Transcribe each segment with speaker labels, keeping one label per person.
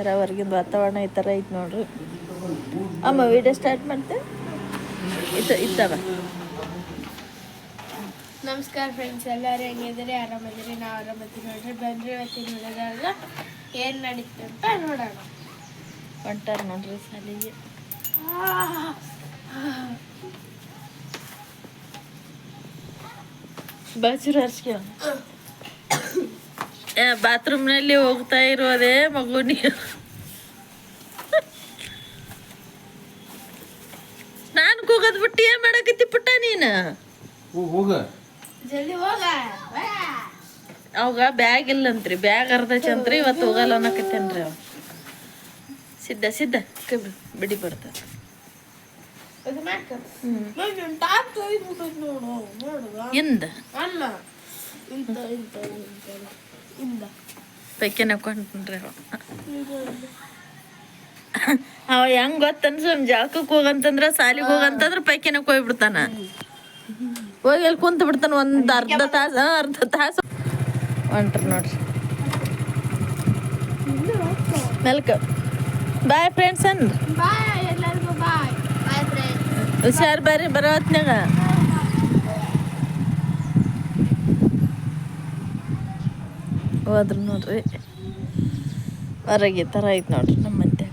Speaker 1: ಥರ ಹೊರಗಿನ ವಾತಾವರಣ ಈ ಥರ ಐತೆ ನೋಡ್ರಿ. ಅಮ್ಮ ವಿಡಿಯೋ ಸ್ಟಾರ್ಟ್ ಮಾಡ್ತೆ? ಇತ್ತು ಇತ್ತವ?
Speaker 2: ನಮಸ್ಕಾರ ಫ್ರೆಂಡ್ಸ್ ಎಲ್ಲರೂ ಹೆಂಗಿದ್ದೀರಿ? ಆರಾಮದಿರಿ ನಾವು ಆರಾಮದಿರಿ ನೋಡ್ರಿ. ಬಂದ್ರಿ ಇವತ್ತಿನ ವಿಡಿಯೋದಾಗ ಏನು ನಡೀತು ಅಂತ ನೋಡೋಣ.
Speaker 1: ಹೊಂಟಾರ ನೋಡ್ರಿ ಸಾಲಿಗೆ ಬಾಚೂರು ಹರ್ಸ್ಕೊ. ಬಾತ್ರೂಮ್ನಲ್ಲಿ ಹೋಗ್ತಾ ಇರೋದೇ ಮಗು ನೀವು ನಾನು ಕೂಗದ್ ಬಿಟ್ಟು ಏನ್ ಮಾಡಕತ್ತಿ ಪುಟ್ಟ ನೀನು?
Speaker 3: ಹೋಗ.
Speaker 2: ಜಲ್ದಿ ಹೋಗ.
Speaker 1: ಅವಾಗ ಬ್ಯಾಗ್ ಇಲ್ಲಂತ್ರಿ ಬ್ಯಾಗ್ ಅರ್ಧ ಚಂತ್ರಿ ಇವತ್ತು ಹೋಗಲ್ಲ ಅನ್ನಕತ್ತೇನ್ರಿ ಅವ. ಸಿದ್ಧ ಸಿದ್ಧ ಕಬ್ಬಿ ಬಿಡಿ ಬರ್ತ.
Speaker 2: ಇದು
Speaker 1: ಇಂದ
Speaker 2: ಅಲ್ಲ ಇಂತ ಇಂತ ಇಂತ ಇಂದ
Speaker 1: ಪೈಕಿನ ಕೊಂಡ್ರಿ ಅವ ಹೆಂಗ್ ಗೊತ್ತನ್ಸ ಜಾಕಕ್ ಹೋಗಂತಂದ್ರ ಸಾಲಿಗೆ ಹೋಗಂತಂದ್ರ ಪೈಕಿನಕ್ ಹೋಗ್ಬಿಡ್ತಾನ ಹೋಗಿ ಅಲ್ಲಿ ಕುಂತ ಬಿಡ್ತಾನ ಒಂದ್ ಅರ್ಧ ತಾಸ ಅರ್ಧ ತಾಸ. ಹೊಂಟ್ರಿ ನೋಡ್ರಿ. ಮೆಲ್ಕ. ಬಾಯ್ ಫ್ರೆಂಡ್ಸ್ ಅಂದ್. ಹುಷಾರ್ ಬರ್ರಿ ಬರೋ ಹೊತ್ನ್ಯಾಗ. ಹೋದ್ರು ನೋಡ್ರಿ. ಹೊರಗೆ ಥರ ಐತೆ ನೋಡ್ರಿ ನಮ್ಮ ಮಂದ್ಯಾಗ.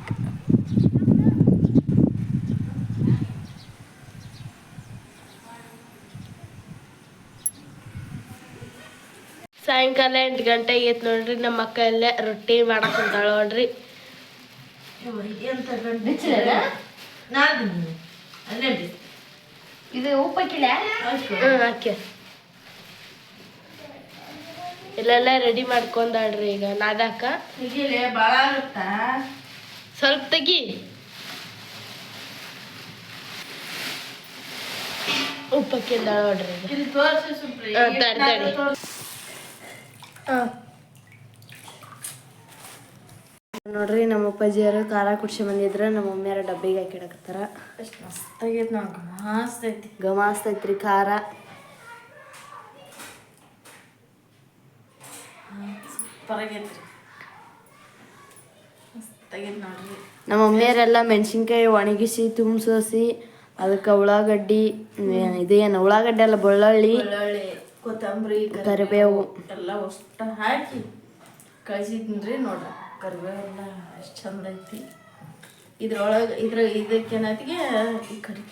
Speaker 2: ಸಾಯಂಕಾಲ ಎಂಟು ಗಂಟೆ ಐತೆ ನೋಡ್ರಿ ನಮ್ಮ ಅಕ್ಕ ಇಲ್ಲೇ ರೊಟ್ಟಿ ಮಾಡಕ್ ಅಂತಾಳ ನೋಡ್ರಿ.
Speaker 1: ಇದು ಉಪ್ಪಕ್ಕಿಲ್ಲ
Speaker 2: ಹ್ಮ್ ಹಾಕಿ ಇಲ್ಲೆಲ್ಲ ರೆಡಿ ಮಾಡ್ಕೊಂಡಾಳ್ರಿ ಈಗ. ನಾದಾಕ? ಸ್ವಲ್ಪ ತೆಗಿ. ಉಪ್ಪಕ್ಕಿಂದ ನೋಡ್ರಿ. ನೋಡ್ರಿ ನಮ್ಮ ಅಪ್ಪಾಜಿಯವರು ಖಾರ ಕುಡ್ಸಿ ಬಂದಿದ್ರ. ನಮ್ಮ ಮಮ್ಮಿಯಾರ ಡಬ್ಬಿಗೆ ಹಾಕಿಡಕತ್ತಾರ
Speaker 1: ಮಸ್ತ್ ಆಗೈತೆ ಐತಿ
Speaker 2: ಗಮಾಸ್ತೈತ್ರಿ ಖಾರ.
Speaker 1: ನೋಡ್ರಿ.
Speaker 2: ನಮ್ಮ ಮಮ್ಮಿಯರೆಲ್ಲ ಮೆಣಸಿನ್ಕಾಯಿ ಒಣಗಿಸಿ ತುಂಬಿಸಿ ಅದಕ್ಕೆ ಉಳ್ಳಾಗಡ್ಡಿ ಇದೇನು ಉಳ್ಳಾಗಡ್ಡಿ ಅಲ್ಲ ಬೆಳ್ಳುಳ್ಳಿ
Speaker 1: ಬೆಳ್ಳುಳ್ಳಿ ಕೊತ್ತಂಬರಿ
Speaker 2: ಕರಿಬೇವು.
Speaker 1: ಎಲ್ಲ ಅಷ್ಟ ಹಾಕಿ ಕಳಿಸಿದ್ರಿ ನೋಡ್ರಿ. ಕರಿಬೇವು ಎಲ್ಲ ಎಷ್ಟು ಚಂದ ಐತಿ. ಇದ್ರೊಳಗೆ ಇದ್ರ ಇದಕ್ಕೇನತಿಗೆ ಈ ಕಡೆ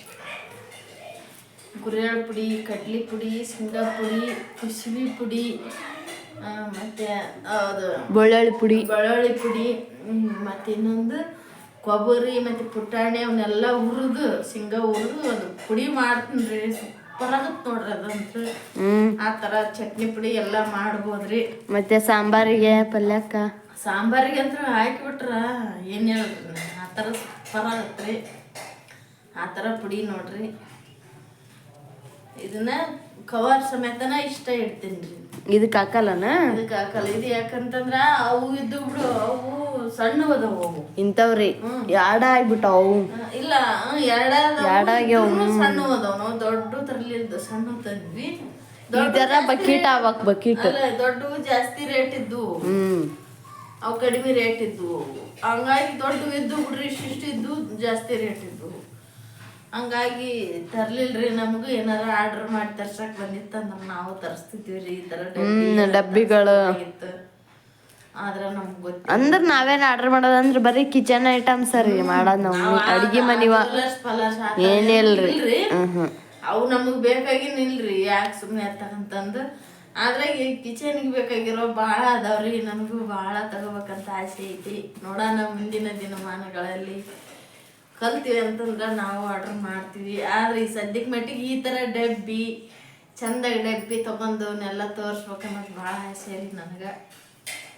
Speaker 1: ಗುರೆಳ್ ಪುಡಿ ಕಡ್ಲಿ ಪುಡಿ ಶೇಂಗಾ ಪುಡಿ ಕುಸುಬಿ ಪುಡಿ ಮತ್ತೆ ಅದು
Speaker 2: ಬೆಳ್ಳುಳ್ಳಿ ಪುಡಿ.
Speaker 1: ಬೆಳ್ಳುಳ್ಳಿ ಪುಡಿ ಮತ್ತು ಇನ್ನೊಂದು ಕೊಬ್ಬರಿ ಮತ್ತೆ ಪುಟಾಣಿ ಅವನ್ನೆಲ್ಲ ಹುರಿದು ಶೇಂಗಾ ಹುರಿದು ಅದು ಪುಡಿ ಮಾಡ್ತೀನಿ ಸೂಪರ್ ಆಗತ್ತೆ ನೋಡ್ರಿ ಅದಂತೂ ಆ ಥರ ಚಟ್ನಿ ಪುಡಿ ಎಲ್ಲ ಮಾಡ್ಬೋದ್ರಿ.
Speaker 2: ಮತ್ತೆ ಸಾಂಬಾರಿಗೆ ಪಲ್ಯಕ್ಕ?
Speaker 1: ಸಾಂಬಾರಿಗೆ ಅಂತ ಹಾಕಿಬಿಟ್ರ ಏನು ಆ ಥರ ಸೂಪರ್ ಆ ಥರ ಪುಡಿ ನೋಡ್ರಿ. ಇದನ್ನ ಕವರ್ ಸಮೇತನ ಇಷ್ಟ ಇಡ್ತೀನಿ ರೀ
Speaker 2: ಇದಕ್ಕೆ ಹಾಕಲ್ಲನ?
Speaker 1: ಇದಕ್ಕೆ ಹಾಕಲ್ಲ. ಇದು ಯಾಕಂತಂದ್ರ ಅವು ಇದ್ದು ಬಿಡು ಅವು ಸಣ್ಣ ಅದಾವು ಅವು.
Speaker 2: ಇಂಥವ್ರಿ. ಯಾಡ ಆಗ್ಬಿಟ್ಟಾವು ಅವು.
Speaker 1: ಇಲ್ಲ ಎರಡ ಸಣ್ಣ ಅದಾವ. ನಾವು ದೊಡ್ಡ ತರಲಿಲ್ಲ ಸಣ್ಣ ತಂದ್ವಿ.
Speaker 2: ಇದರ ಬಕೀಟ ಆವಾಕ್ ಬಕೀಟ್.
Speaker 1: ದೊಡ್ಡವು ಜಾಸ್ತಿ ರೇಟ್ ಇದ್ದು
Speaker 2: ಹ್ಮ್.
Speaker 1: ಅವು ಕಡಿಮೆ ರೇಟ್ ಇದ್ದು ಹಂಗಾಗಿ ದೊಡ್ಡವು ಇದ್ದು ಬಿಡ್ರಿ ಇಷ್ಟಿಷ್ಟು ಇದ್ದು ಜಾಸ್ತಿ ರೇಟ್ ಇದ್ದು ಹಂಗಾಗಿ ತರ್ಲಿಲ್ರಿ ನಮಗೂ ಏನಾರ ಆರ್ಡರ್ ಮಾಡಿ ತರ್ಸಕ್ ಬಂದಿತ್ತಂದ್ರ ನಾವು ತರಿಸ್ತಿದ್ವಿ ರೀ ಈ
Speaker 2: ಹ್ಮ್, ಡಬ್ಬಿಗಳು.
Speaker 1: ಆದ್ರ ನಮ್ಗೆ
Speaker 2: ಅಂದ್ರ ನಾವೇನ್ ಆರ್ಡರ್ ಮಾಡೋದಂದ್ರೆ ಬರೀ ಕಿಚನ್ ಐಟಮ್ಸ್ ರೀ ಮಾಡೋದ್ ನಾವು. ಅಡಿಗೆ ಮನಿವ ಏನಿಲ್ರಿ
Speaker 1: ಅವು ನಮಗ್ ಬೇಕಾಗಿನ ಇಲ್ರಿ ಯಾಕೆ ಸುಮ್ಮನೆ ಅಂತಂದು ಆದ್ರೆ ಈ ಕಿಚನ್ಗೆ ಬೇಕಾಗಿರೋ ಭಾಳ ಅದಾವ್ರಿ ನಮಗೂ ಭಾಳ ತಗೋಬೇಕಂತ ಆಸೆ ಐತಿ. ನೋಡೋಣ ಮುಂದಿನ ದಿನಮಾನಗಳಲ್ಲಿ. ಕಲ್ತೀವಿ ಅಂತಂದ್ರೆ ನಾವು ಆರ್ಡರ್ ಮಾಡ್ತೀವಿ. ಆದ್ರೆ ಈ ಸದ್ಯಕ್ಕೆ ಮಟ್ಟಿಗೆ ಈ ಥರ ಡಬ್ಬಿ ಚಂದಾಗಿ ಡಬ್ಬಿ ತೊಗೊಂಡು ಅವನ್ನೆಲ್ಲ ತೋರಿಸ್ಬೇಕನ್ನೋದು ಭಾಳ ಆಸೆ ರೀ ನನಗೆ.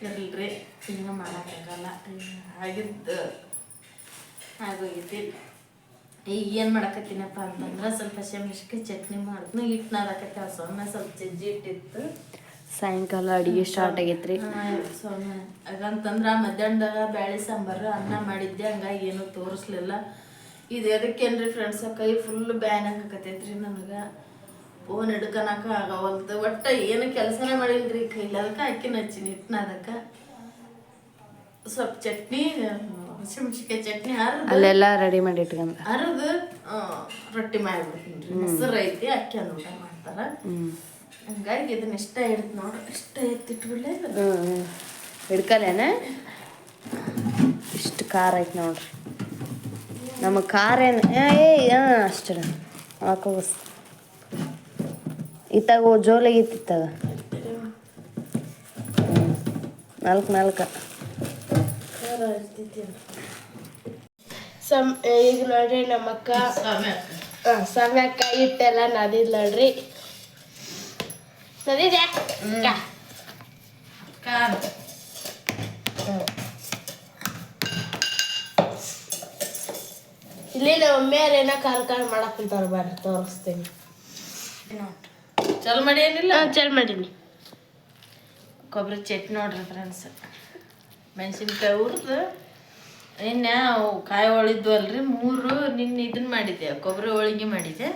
Speaker 1: ಇರಲ್ರಿ, ಇನ್ನೂ ಮಾಡೋಕ್ಕಾಗಲ್ಲ ಆಗಿದ್ದು ಆಗೋಗೈತಿ ಈಗ ಏನು ಮಾಡಕತ್ತೀನಪ್ಪ ಅಂತಂದ್ರೆ ಸ್ವಲ್ಪ ಶಮಿಷ್ಕೆ ಚಟ್ನಿ ಮಾಡಿದ್ನು ಹಿಟ್ಟು ನಾದಕತ್ತೆ ಸೊನ್ನೆ ಸ್ವಲ್ಪ ಜಜ್ಜಿ ಇಟ್ಟಿತ್ತು
Speaker 2: ಸಾಯಂಕಾಲ ಅಡಿಗೆ ಸ್ಟಾರ್ಟ್ ಆಗೈತ್ರಿ.
Speaker 1: ಹಾಗಂತಂದ್ರೆ ಮಧ್ಯಾಹ್ನದಾಗ ಬ್ಯಾಳಿ ಸಾಂಬಾರು ಅನ್ನ ಮಾಡಿದ್ದೆ ಹಂಗಾಗಿ ಏನು ತೋರಿಸ್ಲಿಲ್ಲ. ಇದು ಎದಕ್ಕೇನ್ರಿ ಫ್ರೆಂಡ್ಸ್ ಕೈ ಫುಲ್ ಬ್ಯಾನ್ ಹಾಕಕತ್ತೈತ್ರಿ ನನಗೆ. ಫೋನ್ ಹಿಡ್ಕನಕ ಆಗವಲ್ದು. ಒಟ್ಟ ಏನು ಕೆಲಸನೇ ಮಾಡಿಲ್ರಿ ಕೈಲಿ ಅದಕ್ಕೆ ಅಕ್ಕಿ ಹಚ್ಚಿನಿ ಹಿಟ್ಟಿನ ಅದಕ್ಕೆ. ಸ್ವಲ್ಪ ಚಟ್ನಿ ಹಸಿಮೆಣಸಿಕಾಯಿ ಚಟ್ನಿ ಹರಿದು.
Speaker 3: ಅಲ್ಲೆಲ್ಲ ರೆಡಿ ಮಾಡಿ ಇಟ್ಕೊಂಡ
Speaker 1: ಹರಿದು ರೊಟ್ಟಿ ಮಾಡಿಬಿಡ್ತೀನಿ ಮೊಸರು ಐತಿ ಅಕ್ಕಿ ಊಟ ಮಾಡ್ತಾರ. ಹಂಗಾಗಿ ಇದನ್ನ ಇಷ್ಟ ಹಿಡಿದು ನೋಡು ಇಷ್ಟ ಎತ್ತಿಟ್ಬಿಡ್ಲೆ
Speaker 3: ಹ್ಮ್ ಹಿಡ್ಕಲೇನ? ಇಷ್ಟು ಖಾರ ಐತೆ ನೋಡ್ರಿ. ನಮಗೆ ಖಾರ ಏನು ಏ ಹಾಂ ಅಷ್ಟೇ ಹಾಕೋಸ್ ಇತ್ತಾಗ ಜೋಲಿಗೆ ಇತ್ತಿತ್ತಾಗ ನಾಲ್ಕು ನಾಲ್ಕು.
Speaker 2: ಸಮ ಈಗ ನೋಡ್ರಿ ನಮ್ಮ ಅಕ್ಕ ಸಮಯಕ್ಕ ಹಿಟ್ಟೆಲ್ಲ ನದಿದ್ ನೋಡ್ರಿ. ನದಿದ್ಯಾ ಅಕ್ಕ?
Speaker 1: ಖಾರ
Speaker 2: ಇಲ್ಲಿ ನಮ್ಮ ಏನೋ ಕಾಲ್ ಕಾಲ್ ಮಾಡಕ್ ಕುಂತಾರ ಬರ್ರಿ ತೋರಿಸ್ತೀನಿ.
Speaker 1: ಚಲ್ ಮಾಡಿ ಏನಿಲ್ಲ?
Speaker 2: ಚಲ್ ಮಾಡೀನಿ.
Speaker 1: ಕೊಬ್ಬರಿ ಚಟ್ನಿ ನೋಡ್ರಿ ಫ್ರೆಂಡ್ಸ್ ಮೆಣಸಿನ್ಕಾಯಿ ಹುರಿದು ನಿನ್ನೆ ಕಾಯಿ ಹೋಳಿದ್ವಲ್ರಿ ಮೂರು ನಿನ್ನೆ ಇದನ್ನ ಮಾಡಿದ್ದೆ ಕೊಬ್ಬರಿ ಹೋಳಿಗೆ ಮಾಡಿದ್ದೆ.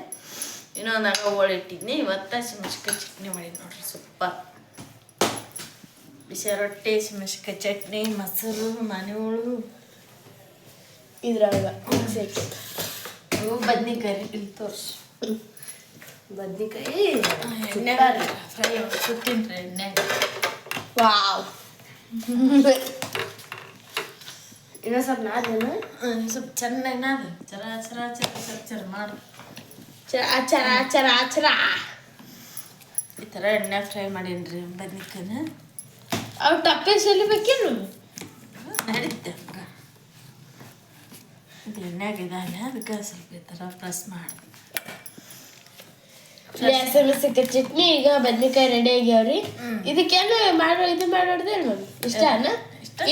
Speaker 1: ಇನ್ನೊಂದು ಆಗ ಹೋಳಿ ಇಟ್ಟಿದ್ನಿ. ಇವತ್ತು ಹಸಿಮೆಣ್ಸಿಕಾಯಿ ಚಟ್ನಿ ಮಾಡಿದ್ದು ನೋಡ್ರಿ ಸೂಪರ್. ಬಿಸಿ ರೊಟ್ಟಿ ಹಸಿಮೆಣ್ಸಿಕಾಯಿ ಚಟ್ನಿ ಮೊಸರು ಮನೆಗಳು
Speaker 2: ಇದ್ರಾಗ.
Speaker 1: ಇವು ಬದ್ನಿಕಾಯಿ ಇಲ್ಲಿ ತೋರಿಸು.
Speaker 2: ಬದ್ನಿಕಾಯಿ
Speaker 1: ಎಣ್ಣೆ ಫ್ರೈ ಸುತ್ತೀನಿ ರೀ ಎಣ್ಣೆ.
Speaker 2: ವಾವ್. ಇನ್ನೊಂದು ಸ್ವಲ್ಪ ನಾದೇನು
Speaker 1: ಸ್ವಲ್ಪ ಚೆನ್ನಾಗಿ ನಾದು ಚರ ಚರ ಚರ ಚರ ಚರ ಮಾಡು.
Speaker 2: ಚರ ಆಚರ ಆಚರ ಆಚರ
Speaker 1: ಈ ಥರ ಎಣ್ಣೆ ಫ್ರೈ ಮಾಡೀನಿ ರೀ ಬದ್ನಿಕಾಯಿನ
Speaker 2: ಅವು ಟಪ್ಪೆ ಸಲಿಬೇಕೇನು
Speaker 1: ನಡೀತೆ ಇದು ಎಣ್ಣೆಗೆ ಇದಾನೆ ಅದಕ್ಕೆ ಸ್ವಲ್ಪ ಈ ಥರ ಪ್ರೆಸ್ ಮಾಡಿ.
Speaker 2: ಮೆಣಸಿನ್ಕಾಯಿ ಚಟ್ನಿ ಈಗ ಬದ್ನಿಕಾಯಿ ರೆಡಿ ಆಗ್ಯಾವ್ರಿ. ಇದಕ್ಕೇನು ಮಾಡೋ ಇದು ಮಾಡೋಡ್ದೇನು ಮ್ಯಾಮ್ ಇಷ್ಟನ?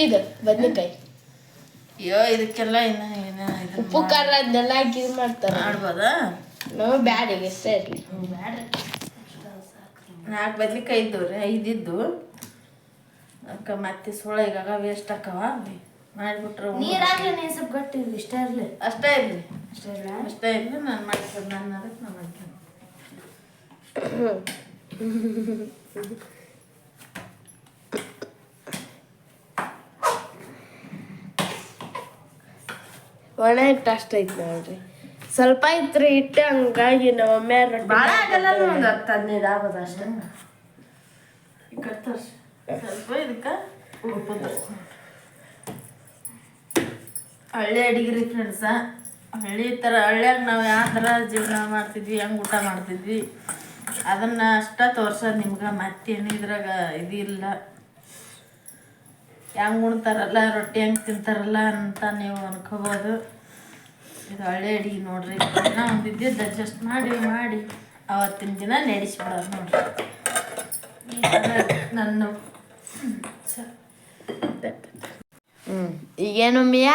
Speaker 2: ಇದು ಬದ್ನಿಕಾಯಿ.
Speaker 1: ಅಯ್ಯೋ ಇದಕ್ಕೆಲ್ಲ ಇನ್ನ ಏನ
Speaker 2: ಉಪ್ಪು ಖಾರ ಅದನ್ನೆಲ್ಲ ಹಾಕಿ ಇದು ಮಾಡ್ತಾರ.
Speaker 1: ಮಾಡ್ಬೋದಾ?
Speaker 2: ನಾವು ಬ್ಯಾಡ ಈಗ ಇಷ್ಟೇ ಇರಲಿ
Speaker 1: ನಾಲ್ಕು ಬದ್ನಿಕಾಯಿ ಇದ್ದವು ರೀ ಐದಿದ್ದು ಅದಕ್ಕೆ ಮತ್ತೆ ಸೋಳ ಈಗ ವೇಸ್ಟ್ ಆಕವ ಮಾಡಿಬಿಟ್ರೆ
Speaker 3: ನೀರಾಗಲಿ ನೀನು ಸ್ವಲ್ಪ ಗಟ್ಟಿ ಇಷ್ಟ ಇರಲಿ.
Speaker 1: ಅಷ್ಟೇ ಇರಲಿ. ಅಷ್ಟೇ ಇರಲಿ? ನಾನು ಮಾಡ್ಕೊಂಡು ನಾನು ಅದಕ್ಕೆ ನಾನು ಮಾಡ್ಕೊಂಡು
Speaker 2: ಒಣ ಹಿಟ್ಟು ಅಷ್ಟ ಐತಿ ನೋಡ್ರಿ. ಸ್ವಲ್ಪ ಐತ್ರಿ ಇಟ್ಟೆ ಹಂಗಾಗಿ ನಮ್ಮ ಒಮ್ಮೆ ರೊಟ್ಟಿ
Speaker 3: ಭಾಳ ಆಗಲ್ಲ ಒಂದು ಹತ್ತು ಹದಿನೈದು ಆಗೋದು ಅಷ್ಟೇ.
Speaker 1: ಈ ತೋರ್ಸಿ ಸ್ವಲ್ಪ ಇದಕ್ಕೆ ಉಪ್ಪು ಹಳ್ಳಿ ಅಡಿಗೆ ರೀ ಫ್ರೆಂಡ್ಸ ಹಳ್ಳಿ ಥರ ಹಳ್ಳಿಯಾಗ ನಾವು ಯಾವ ಥರ ಜೀವನ ಮಾಡ್ತಿದ್ವಿ ಹೆಂಗೆ ಊಟ ಮಾಡ್ತಿದ್ವಿ ಅದನ್ನು ಅಷ್ಟ ತೋರ್ಸೋದು ನಿಮ್ಗೆ ಮತ್ತೇನು ಇದ್ರಾಗ ಇದಿಲ್ಲ ಇಲ್ಲ. ಹೆಂಗೆ ಉಣ್ತಾರಲ್ಲ ರೊಟ್ಟಿ ಹೆಂಗೆ ತಿಂತಾರಲ್ಲ ಅಂತ ನೀವು ಅನ್ಕೋಬೋದು. ಇದು ಹಳೆ ಅಡಿಗೆ ನೋಡ್ರಿ. ನಾವು ಬಿದ್ದಿದ್ದು ಇದ್ದಿದ್ದು ಅಡ್ಜಸ್ಟ್ ಮಾಡಿ ಮಾಡಿ ಅವತ್ತಿನ ದಿನ ನಡೆಸ್ಬಿಡೋದು ನೋಡ್ರಿ. ನನ್ನ
Speaker 3: ಹ್ಞೂ ಈಗೇನು ಮಿಯ?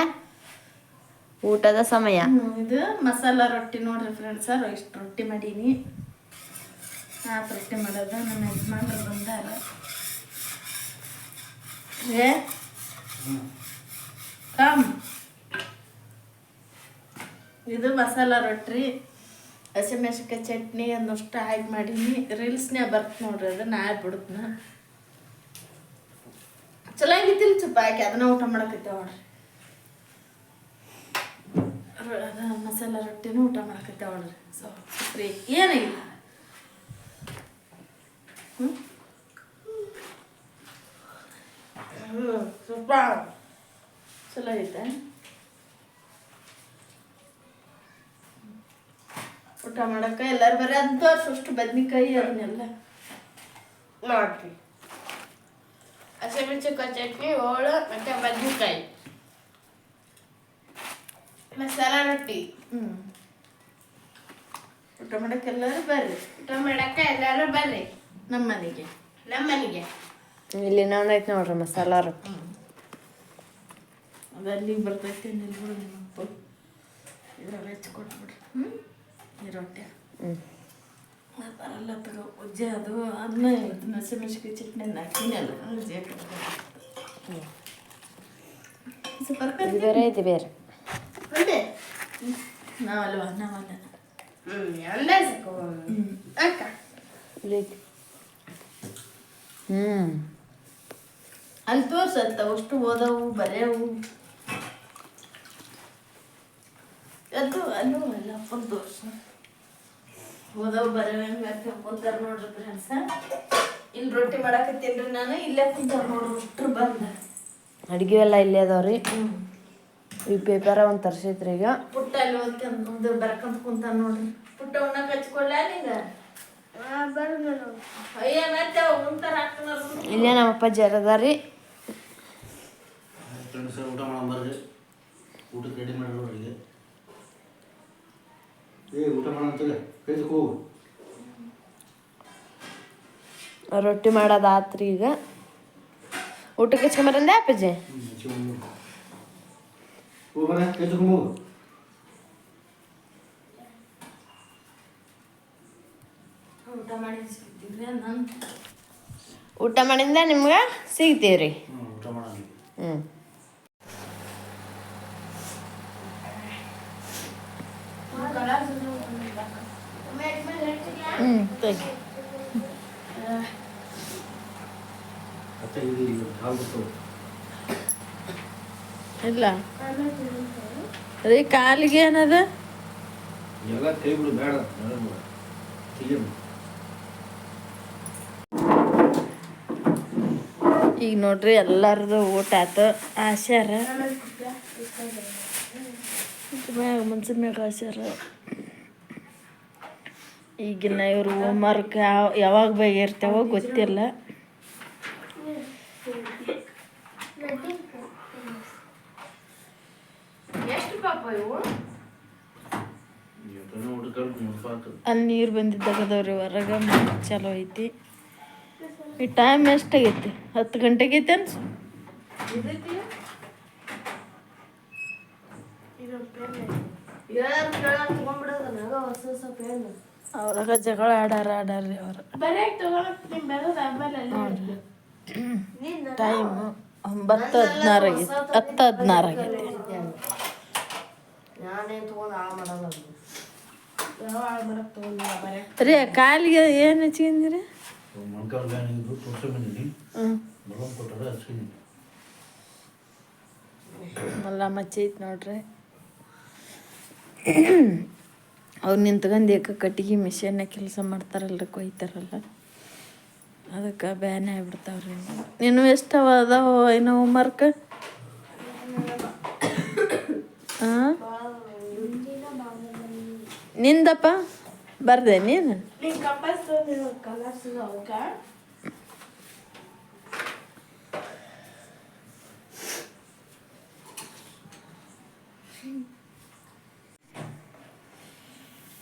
Speaker 3: ಊಟದ ಸಮಯ.
Speaker 1: ಇದು ಮಸಾಲ ರೊಟ್ಟಿ ನೋಡ್ರಿ ಫ್ರೆಂಡ್ಸ್ ಇಷ್ಟು ರೊಟ್ಟಿ ಮಾಡೀನಿ. ಆ ರೊಟ್ಟಿ ಮಾಡೋದು. ನನ್ನ ಯಜಮಾನ್ರು ಬಂದಾರ. ಏ? ಕಮ್? ಇದು ಮಸಾಲ ರೊಟ್ಟಿ, ಹಸಿಮೆಣಸಿನ್ಕಾಯಿ ಚಟ್ನಿ ಅನ್ನೋಷ್ಟು ಹಾಕಿ ಮಾಡೀನಿ. ರೀಲ್ಸ್ನೇ ಬರ್ತು ನೋಡ್ರಿ ಅದು, ನಾ ಚಲೋ ಆಗಿತ್ತಿಲ್ಲ ಚುಪ್ಪ ಹಾಕಿ ಅದನ್ನ ಊಟ ಮಾಡಕತ್ತೇವೆ ನೋಡ್ರಿ ಮಸಾಲ ರೊಟ್ಟಿನೂ ಊಟ ಮಾಡಕತ್ತೇವ ನೋಡ್ರಿ ಸೊ ಫ್ರೀ ಏನಾಗಿಲ್ಲ ಹ್ಞೂ ಹ್ಞೂ ಚಲೋ ಐತೆ ಊಟ ಮಾಡಕ್ಕೆ ಎಲ್ಲರೂ ಬರೀ ಅಂತ ಅಷ್ಟು ಬದ್ನಿಕಾಯಿ ಅದನ್ನೆಲ್ಲ
Speaker 2: ನೋಡ್ರಿ ಹಸಿಮೆಣಸಿನ್ಕಾಯಿ ಚಟ್ನಿ ಹೋಳು ಮತ್ತೆ ಬದ್ನಿಕಾಯಿ. ಮಸಾಲ ರೊಟ್ಟಿ.
Speaker 1: ಹ್ಞೂ ಊಟ ಮಾಡಕ್ಕೆ ಎಲ್ಲರೂ ಬರ್ರಿ.
Speaker 2: ಊಟ ಮಾಡಕ್ಕ ಎಲ್ಲರೂ ಬರ್ರಿ.
Speaker 1: ನಮ್ಮ ಮನೆಗೆ
Speaker 2: ನಮ್ಮ ಮನೆಗೆ
Speaker 3: ಇಲ್ಲಿ ಇನ್ನೊಂದೈತೆ ನೋಡ್ರಿ ಮಸಾಲ ರೊಟ್ಟಿ.
Speaker 1: ಅದಲ್ಲಿ ಬರ್ತೈತಿ ನಿಲ್ಬಿಡು ನಿಮ್ಮ ಅಪ್ಪ ಇದ್ರಾಗ ಹೆಚ್ಚು ಕೊಟ್ಬಿಡ್ರಿ ಹ್ಞೂ ಈ ರೊಟ್ಟಿ
Speaker 3: ಹ್ಞೂ
Speaker 1: ಬರಲ್ಲ ತಗೋ ಉಜ್ಜೆ ಅದು ಅದನ್ನ ಇದನ್ನ ಹಸಿಮೆಣ್ಸಿಕಾಯಿ ಚಟ್ನಿ ಹಾಕಿನಿ ಅಲ್ಲ. ಉಜ್ಜೆ
Speaker 3: ಇದು ಬೇರೆ ಇದು ಬೇರೆ.
Speaker 1: ನಾವಲ್ವ ನಾವಲ್ಲ.
Speaker 3: ಐತಿ. ಹ್ಞೂ
Speaker 1: ಅಲ್ಲಿ ತೋರ್ಸತ್ತ ಅಷ್ಟು ಓದವು ಬರೆಯವು. ಅದು ಅಲ್ಲೂ ಅಲ್ಲ ಫುಲ್ ತೋರ್ಸು. ಓದವು ಬರೆಯವ ಕುಂತಾರ ನೋಡ್ರಿ ಫ್ರೆಂಡ್ಸ್ ಇಲ್ಲಿ ರೊಟ್ಟಿ ಮಾಡಾಕತ್ತೀನ್ರಿ ನಾನು ಇಲ್ಲೇ ಕುಂತಾರ ನೋಡ್ರಿ ಅಷ್ಟ್ರು ಬಂದ.
Speaker 3: ಅಡುಗೆ ಎಲ್ಲ ಇಲ್ಲೇ ಅದಾವ್ರಿ ಈ ಪೇಪರ ಒಂದು ತರ್ಸೈತ್ರಿ ಈಗ.
Speaker 1: ಪುಟ್ಟ ಅಲ್ಲಿ ಓದ್ಕೊಂಡ್ ಮುಂದೆ ಬರ್ಕೊಂಡ್ ಕುಂತಾನ ನೋಡ್ರಿ. ಪುಟ್ಟ ಉಣ್ಣಕ್ ಹಚ್ಕೊಳ್ಳ ಈಗ
Speaker 3: ಇಲ್ಲೇ ನಮ್ಮ ಅಪ್ಪಾಜಿ ಅದಾರಿ
Speaker 4: ಊಟ ಮಾಡಿ ಊಟ ಊಟಕ್ಕೆ ರೆಡಿ ಏ ಊಟ ಹೋಗು
Speaker 3: ರೊಟ್ಟಿ ಮಾಡೋದಾತ್ರಿ ಈಗ. ಊಟಕ್ಕೆ ಹಚ್ಕೊಂಬರಂದೆ ಅಪ್ಪಾಜಿ?
Speaker 1: ಊಟ
Speaker 3: ಮಾಡಿಂದ ನಿಮ್ಗೆ ಸಿಗ್ತೀವ್ರಿ?
Speaker 4: ಹ್ಞೂ
Speaker 3: ತೆಗಿ
Speaker 4: ಮತ್ತೆ ಇದು ಇದು ಹಾಲು ಬರ್ತವೆ
Speaker 1: ಇಲ್ಲ? ಅದೇ ಕಾಲಿಗೆ ಏನದ? ಈಗ ನೋಡ್ರಿ ಎಲ್ಲಾರದು ಊಟ ಆತು. ಆಸ್ಯಾರ? ಮ್ಯಾಗ ಮನ್ಸಿನ ಮ್ಯಾಗ ಆಶಾರ ಈಗಿನ ಇವ್ರು ಹೋಮ್ವರ್ಕ್ ಯಾವ ಯಾವಾಗ ಇರ್ತೇವೋ ಗೊತ್ತಿಲ್ಲ ಎಷ್ಟು ಪಾಪ ಇವು
Speaker 4: ಇವತ್ತನೇ ಊಟಕ್ಕೆ ಮುನ್ಪಾತು
Speaker 1: ಅಲ್ಲಿ ನೀರು ಬಂದಿದ್ದಾಗದವ್ರಿ ಹೊರಗೆ ಮಳೆ ಚಲೋ ಐತಿ. ಈ ಟೈಮ್ ಎಷ್ಟಾಗೈತಿ ಹತ್ತು ಗಂಟೆಗೆ ಐತೆ ಅನ್ಸು? ಅವ್ರಾಗ ಜಗಳ ಆಡಾರ, ಆಡಾರ್ರಿ ಅವ್ರು. ಟೈಮ್ ಒಂಬತ್ತು ಹದಿನಾರು ಆಗೈತಿ, ಹತ್ತು ಹದಿನಾರು ಆಗೈತಿ
Speaker 3: ನಾನೇ ತೊಗೊಂಡು ಹಾಳು ಮಾಡಲ್ಲ
Speaker 1: ರೀ ಕಾಲಿಗೆ ಏನು ಹಚ್ಕೊಂಡಿರಿ
Speaker 4: ಬ್ಯಾನ್
Speaker 1: ಮಲ್ಲ ಐತಿ ನೋಡ್ರಿ. ಅವ್ರು ನಿಂತ್ಕೊಂಡು ಏಕ ಕಟ್ಟಿಗೆ ಮಿಷನ್ನ ಕೆಲಸ ಮಾಡ್ತಾರಲ್ರಿ, ಕೊಯ್ತಾರಲ್ಲ. ಅದಕ್ಕೆ ಬ್ಯಾನ್ ಆಗ್ಬಿಡ್ತಾವ್ರಿ. ನೀನು ಎಷ್ಟು ಅದಾವ ಏನೋ ಹೋಮ್ವರ್ಕ್ ಹಾಂ ನಿಂದಪ್ಪ ಬರ್ದೆ ನೀನು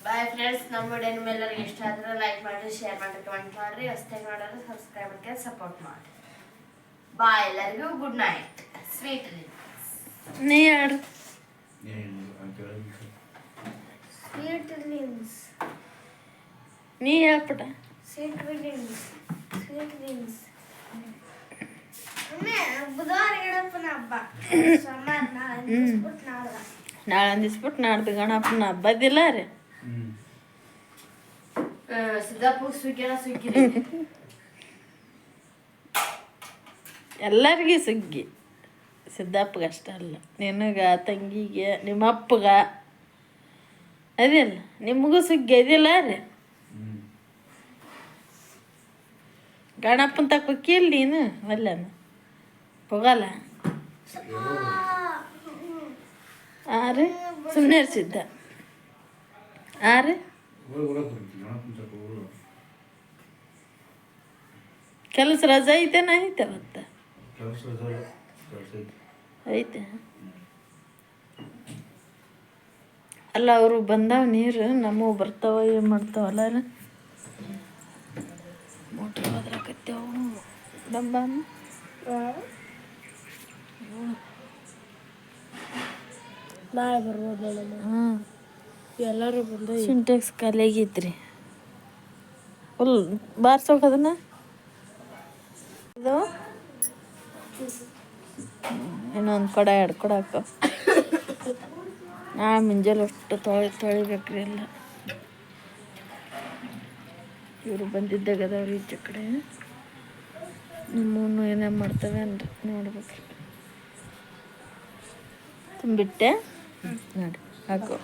Speaker 3: ಬಾಯ್ ಫ್ರೆಂಡ್ಸ್ ನಮ್ಮ ವಿಡಿಯೋ ನಿಮ್ಮೆಲ್ಲರಿಗೆ ಇಷ್ಟ ಆದ್ರೆ ಲೈಕ್ ಮಾಡಿ ಶೇರ್ ಮಾಡಿ ಕಮೆಂಟ್ ಮಾಡಿರಿ ಹೊಸ್ದಾಗಿ ನೋಡೋದು ಸಬ್ಸ್ಕ್ರೈಬ್ ಮಾಡ್ಕೊಂಡು ಸಪೋರ್ಟ್ ಮಾಡಿ ಬಾಯ್ ಎಲ್ಲರಿಗೂ ಗುಡ್ ನೈಟ್ ಸ್ವೀಟ್
Speaker 1: ನೀ ಯಾರು
Speaker 4: ಏನು ಅಂತ ಹೇಳಿ
Speaker 2: ಸ್ವೀಟ್ ಲಿನ್ಸ್
Speaker 1: ನೀ ಹೇಳ್ಬಿಟ್ಟ.
Speaker 2: ಸ್ವೀಟ್ ಲಿನ್ಸ್ ಸ್ವೀಟ್ ಲಿನ್ಸ್ ಒಮ್ಮೆ ಬುಧವಾರ ಗಣಪನ ಹಬ್ಬ. ಸೋಮವಾರ ನಾಳೆ ನಾಳೆ
Speaker 1: ಅಂದಿಸ್ಬಿಟ್ಟು ನಾಡ್ದು ಗಣಪನ ಹಬ್ಬದಿಲ್ಲ ರೀ.
Speaker 4: ಹ್ಞೂ
Speaker 3: ಸಿದ್ದಾಪುರ ಸುಗ್ಗಿ ಸುಗ್ಗಿ
Speaker 1: ಎಲ್ಲರಿಗೂ ಸುಗ್ಗಿ ಸಿದ್ದಪ್ಪಗೆ ಅಷ್ಟ ಅಲ್ಲ ನಿನಗ ತಂಗಿಗೆ ನಿಮ್ಮ ಅಪ್ಪಗ ಅದಿಲ್ಲ ನಿಮಗೂ ಸುಗ್ಗಿ ಅದಿಲ್ಲ ರೀ
Speaker 4: ಗಣಪ್ಪನ
Speaker 1: ತಕ್ಕ ತಕ್ಕಿಲ್ಲ ನೀನು ಅಲ್ಲನ ಹೋಗಲ್ಲ ಆ ರೀ ಸುಮ್ಮನೆ ಇರ್ಸಿದ್ದ ಆ ರೀ ಕೆಲಸ ರಜಾ ಐತೆ
Speaker 4: ನಾ ಐತೆ. ಮತ್ತೆ ಐತಿ
Speaker 1: ಐತೆ ಅಲ್ಲ ಅವರು ಬಂದಾವ ನೀರು ನಮ್ಮವು ಬರ್ತಾವ ಏನು ಮಾಡ್ತಾವಲ್ಲ ಮೋಟ್ರ್ ಹೋದ್ರಾಕತ್ತೇವು ನಮ್ಮ
Speaker 2: ನಾಳೆ ಬರ್ಬೋದು ನಮ್ಮ
Speaker 1: ಹಾಂ
Speaker 2: ಎಲ್ಲರೂ ಬಂದು
Speaker 1: ಸಿಂಟೆಕ್ಸ್ ಖಾಲಿ ಆಗೈತ್ರಿ ಫುಲ್ ಬಾರ್ಸೋಕೆ ಅದನ್ನ? ಇದು? ಇನ್ನೊಂದು ಕೊಡ ಎರಡು ಕೊಡ ಹಾಕೋ. ನಾ ಮುಂಜಾನೆ ಅಷ್ಟು ತೊಳಿ ತೊಳಿಬೇಕ್ರಿ ಎಲ್ಲ. ಇವರು ಬಂದಿದ್ದಾಗ ಅದಾವ್ರಿ ಈಚೆ ಕಡೆ. ನಿಮ್ಮನ್ನು ಏನೇ ಮಾಡ್ತವೆ ಅಂದ್ರೆ ನೋಡ್ಬೇಕು ತುಂಬಿಟ್ಟೆ? ನೋಡಿ ಹಾಕು.